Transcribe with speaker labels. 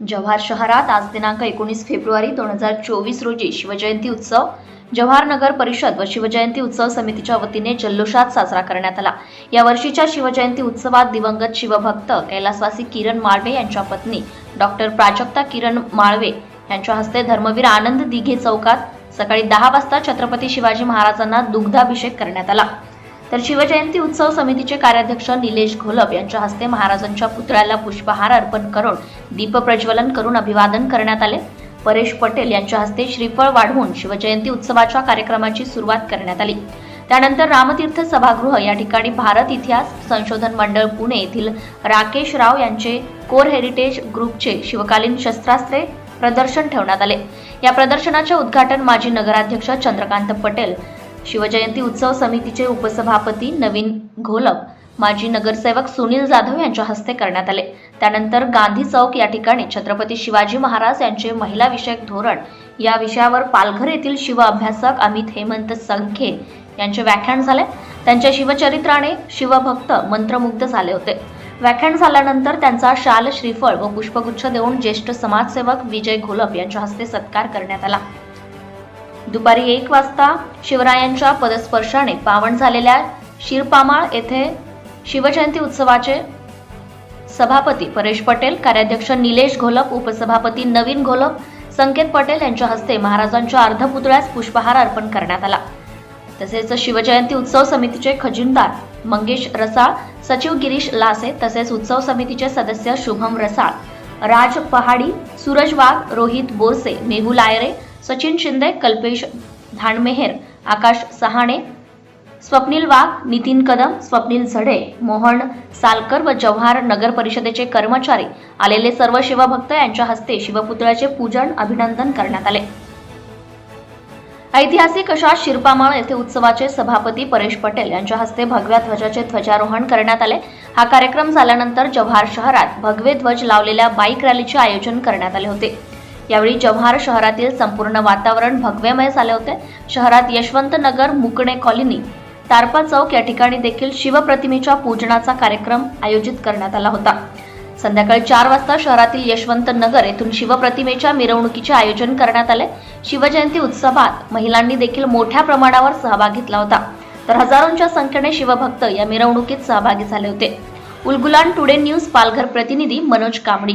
Speaker 1: जव्हार शहरात आज दिनांक एकोणीस फेब्रुवारी दोन हजार चोवीस रोजी शिवजयंती उत्सव जव्हार नगर परिषद व शिवजयंती उत्सव समितीच्या वतीने जल्लोषात साजरा करण्यात आला. या वर्षीच्या शिवजयंती उत्सवात दिवंगत शिवभक्त कैलासवासी किरण माळवे यांच्या पत्नी डॉक्टर प्राजक्ता किरण माळवे यांच्या हस्ते धर्मवीर आनंद दिघे चौकात सकाळी दहा वाजता छत्रपती शिवाजी महाराजांना दुग्धाभिषेक करण्यात आला. तर शिवजयंती उत्सव समितीचे कार्याध्यक्ष निलेश घोलप यांच्या हस्ते महाराजांच्या पुतळ्याला पुष्पहार अर्पण करून दीपप्रज्वलन करून अभिवादन करण्यात आले. परेश पटेल यांच्या हस्ते श्रीफळ वाढवून शिवजयंती उत्सवाच्या कार्यक्रमाची सुरुवात करण्यात आली. त्यानंतर रामतीर्थ सभागृह या ठिकाणी भारत इतिहास संशोधन मंडळ पुणे येथील राकेश राव यांचे कोर हेरिटेज ग्रुपचे शिवकालीन शस्त्रास्त्रे प्रदर्शन ठेवण्यात आले. या प्रदर्शनाचे उद्घाटन माजी नगराध्यक्ष चंद्रकांत पटेल शिवजयंती उत्सव समितीचे उपसभापती नवीन घोलप माजी नगरसेवक सुनील जाधव यांच्या हस्ते करण्यात आले. त्यानंतर गांधी चौक या ठिकाणी छत्रपती शिवाजी महाराज यांचे महिला विषयक धोरण या विषयावर पालघर येथील शिव अभ्यासक अमित हेमंत संखे यांचे व्याख्यान झाले. त्यांच्या शिवचरित्राने शिवभक्त मंत्रमुग्ध झाले होते. व्याख्यान झाल्यानंतर त्यांचा शाल श्रीफळ व पुष्पगुच्छ देऊन ज्येष्ठ समाजसेवक विजय घोलप यांच्या हस्ते सत्कार करण्यात आला. दुपारी एक वाजता शिवरायांच्या पदस्पर्शाने पावन झालेल्या शिरपामाळ येथे शिवजयंती उत्सवाचे सभापती परेश पटेल कार्याध्यक्ष निलेश घोलप उपसभापती नवीन घोलप संकेत पटेल यांच्या हस्ते महाराजांच्या अर्धपुतळ्यास पुष्पहार अर्पण करण्यात आला. तसेच शिवजयंती उत्सव समितीचे खजिनदार मंगेश रसाळ सचिव गिरीश लासे तसेच उत्सव समितीचे सदस्य शुभम रसाळ राज पहाडी सूरज वाघ रोहित बोरसे मेहुल आयरे सचिन शिंदे कल्पेश धानमेहेर आकाश सहाणे स्वप्नील वाघ नितीन कदम स्वप्नील झडे मोहन सालकर व जव्हार नगर परिषदेचे कर्मचारी आलेले सर्व शिवभक्त यांच्या हस्ते शिवपुतळ्याचे पूजन अभिनंदन करण्यात आले. ऐतिहासिक अशा शिरपामाळ येथे उत्सवाचे सभापती परेश पटेल यांच्या हस्ते भगव्या ध्वजाचे ध्वजारोहण करण्यात आले. हा कार्यक्रम झाल्यानंतर जव्हार शहरात भगवे ध्वज लावलेल्या बाईक रॅलीचे आयोजन करण्यात आले होते. यावेळी जव्हार शहरातील संपूर्ण वातावरण भगवेमय झाले होते. शहरात यशवंत नगर मुकणे कॉलनी तारपा चौक या ठिकाणी देखील शिवप्रतिमेच्या पूजनाचा कार्यक्रम आयोजित करण्यात आला होता. संध्याकाळी चार वाजता शहरातील यशवंत नगर येथून शिवप्रतिमेच्या मिरवणुकीचे आयोजन करण्यात आले. शिवजयंती उत्सवात महिलांनी देखील मोठ्या प्रमाणावर सहभाग घेतला होता. तर हजारोंच्या संख्येने शिवभक्त या मिरवणुकीत सहभागी झाले होते. उलगुलान टुडे न्यूज पालघर प्रतिनिधी मनोज कांबडी